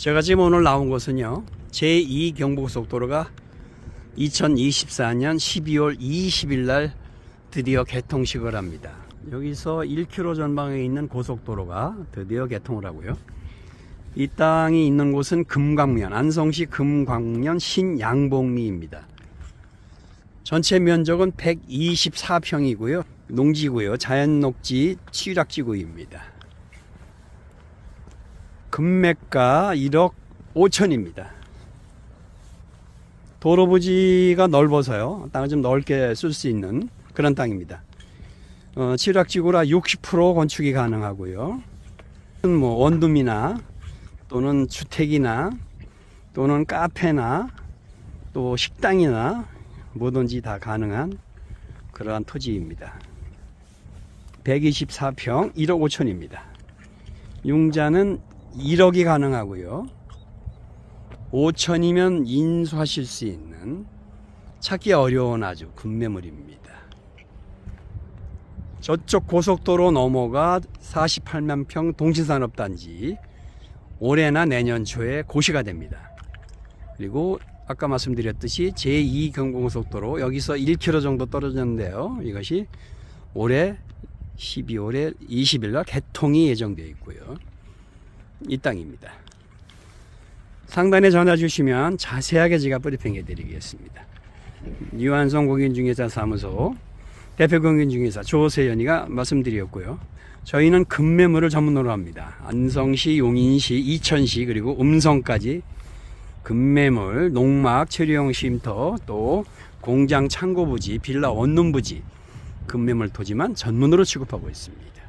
제가 지금 오늘 나온 곳은요. 제2 경부고속도로가 2024년 12월 20일 날 드디어 개통식을 합니다. 여기서 1km 전방에 있는 고속도로가 드디어 개통을 하고요. 이 땅이 있는 곳은 금광면, 안성시 금광면 신양봉리입니다. 전체 면적은 124평이고요. 농지고요. 자연녹지 취락지구입니다. 금매가 1억 5천입니다. 도로 부지가 넓어서요. 땅을 좀 넓게 쓸 수 있는 그런 땅입니다. 어, 칠학지구라 60% 건축이 가능하고요. 뭐 원룸이나 또는 주택이나 또는 카페나 또 식당이나 뭐든지 다 가능한 그러한 토지입니다. 124평 1억 5천입니다. 융자는 1억이 가능하고요. 5천이면 인수하실 수 있는 찾기 어려운 아주 금매물입니다. 저쪽 고속도로 넘어가 48만 평 동신산업단지 올해나 내년 초에 고시가 됩니다. 그리고 아까 말씀드렸듯이 제2 경부고속도로 여기서 1km 정도 떨어졌는데요. 이것이 올해 12월에 20일 날 개통이 예정되어 있고요. 이 땅입니다. 상단에 전화 주시면 자세하게 제가 브리핑해 드리겠습니다. 유한성 공인중개사 사무소 대표 공인중개사 조세연이가 말씀드렸고요. 저희는 금매물을 전문으로 합니다. 안성시, 용인시, 이천시 그리고 음성까지 금매물, 농막, 체류용 쉼터, 또 공장 창고 부지, 빌라 원룸 부지 금매물 토지만 전문으로 취급하고 있습니다.